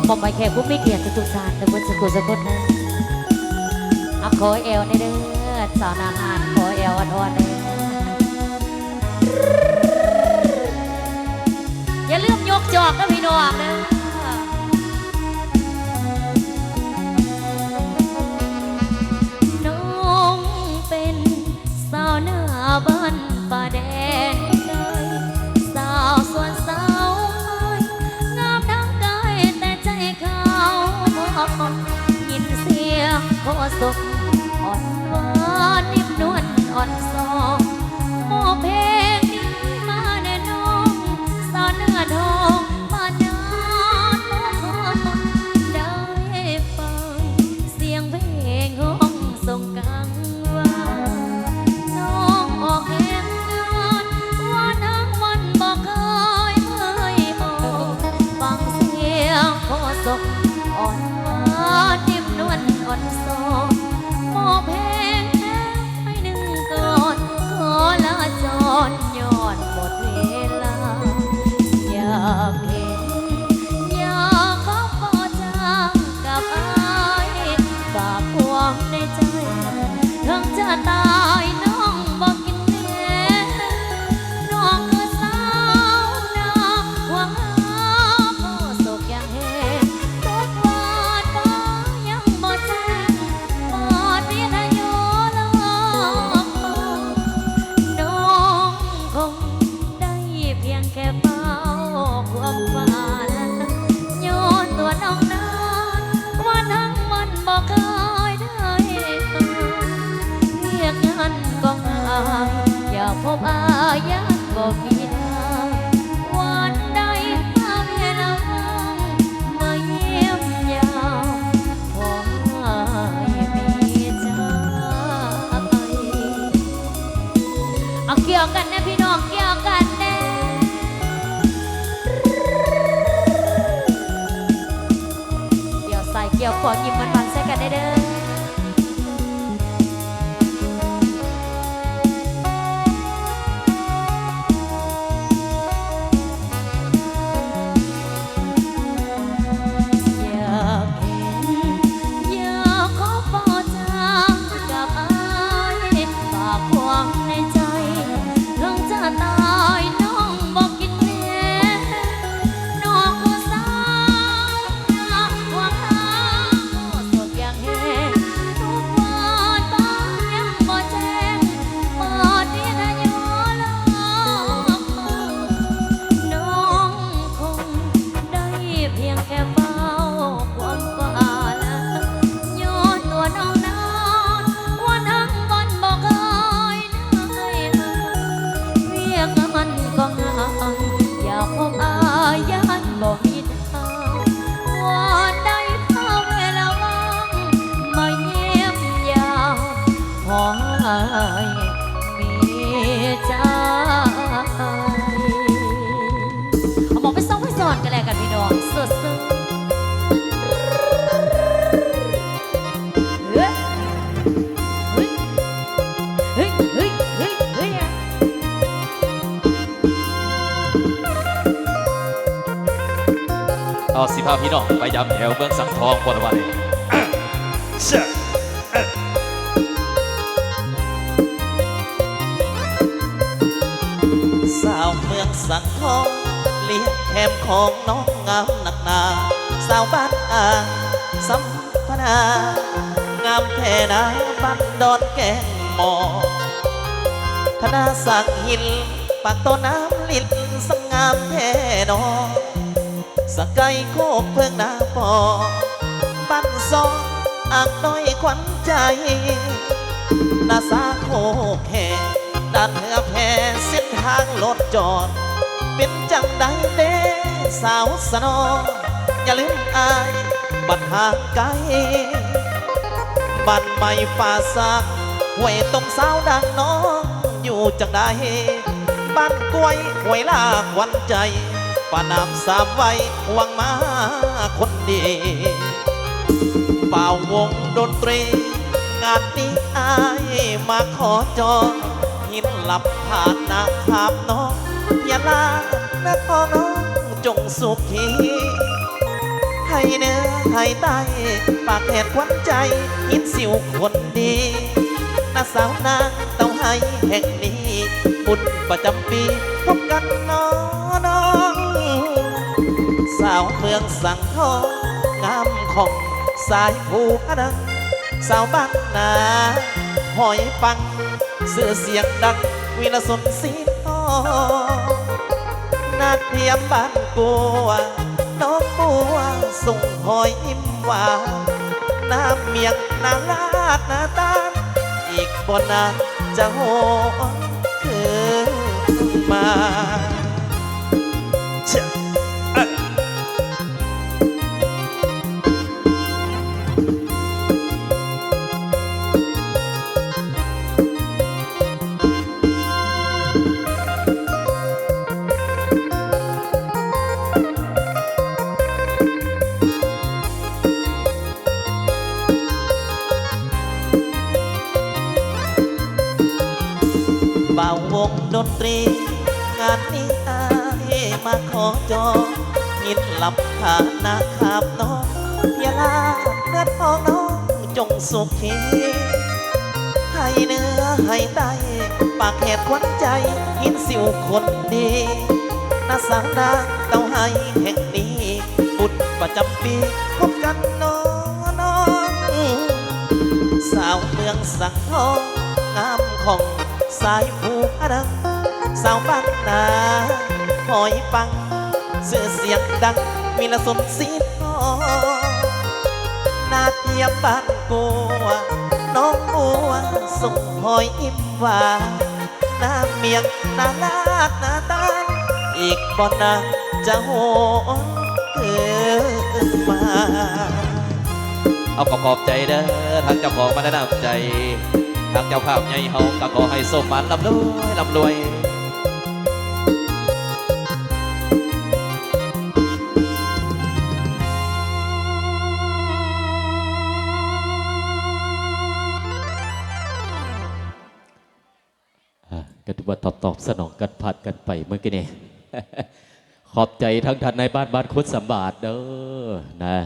เอาปอมไปแขกผู้ไม่เกียรติตุสานทุกคนสุขุสุลนะเอาขอเอวในเด้อสาวนาหานขอเอวอ่อนๆเด้ออย่าลืมยกจอกนะพี่น้องนะ ง แค่เฝ้าความฝันย้อนตัวน้องนั้นวันทั้งวันบอกเคยได้เอ่ยเรียกงานก็งายอยากพบอายาก็มีทางวันใดพาเมียนางมาเยี่ยมยามขอให้มีใจเอาเกี่ยวกันนะพี่น้องเกี่ยวกัน เกี่ยวขอยิ้มมันมัน อาสิพาพี่น้องไปยำแถวเมืองสังทองบนวันเชื่อสาวเมืองสังทองเลี้ยงแคมของน้องงามหนักหนาสาวบ้านอ่างสัมพนางามแท่นาบ้านดอนแกงหมอธนาสักหินปากต้นน้ำลินสังงามแท่นอ สกไก่โคกเพิ่งนาปอบ้นซองอ่างน้อยขวัญใจนาสาโคกแห่ด้านเรือแพเส้นทางรถจอด เป็นจังใดเด้สาวสนอ อย่าลืมอายบัดห่างไกลบ้านใหม่ป่าสักห้วยตรงสาวดังน้องอยู่จังใดบ้านกล้วยห้วยลากวันใจ ปานามสามไว้วังมาคนดีเป่าวงดนตรี งานนี้อายมาขอจองหินหลับผ่านนาคามน้องอย่าลานะขอน้องจงสุขีให้เนื้อให้ใต้ปากแหดควันใจอินสิวคนดีนาสาวนางเต้าให้แห่งนี้ บุญประจำปีพบกันน้อน้อง เมืองสังทองงามของสายภูพนังสาวบ้านนาหอยปัง เสื้อเสียงดัง วิลสนสีทองนาเทียมบ้านกัวน้องบัวส่งหอยยิ้มหวานน้ำเมียงนาลาดนาตาลอีกบนนานจะโหนคืนมา เชื่าวงดนตรี งานนี้อายมาขอจองยินหลับขาหน้าขามน้องเพียลาเลือทองน้องจงสุขีให้เนื้อให้ไตปากแหดควันใจหินสิวคนดีนาสางนางเต้าให้แห่งนี้บุญประจำปีพบกันน้องน้อง สาวเมืองสังทองงามของ สายภูพนังสาวบ้านนาหอยปังเสื้อเสียงดัง มีละสนสีทองนาเทียมบ้านกัวน้องบัวส่งหอยอิ่มหวานน้ำเมียงนาลาดนาตาอีกบ่นานจะโหนเกิดมา เอาขอขอบใจเด้อทางเจ้าของมาแนะนำใจ ทางเจ้าภาพใหญ่เฮาก็ขอให้สมหมันลำรวยลำรวยอะก็ถือว่าตอบตอบสนองกันผัดกันไปเมื่อกี้นี่ขอบใจทั้งท่านในบ้านบ้านคุดสมบาทเด้อนะ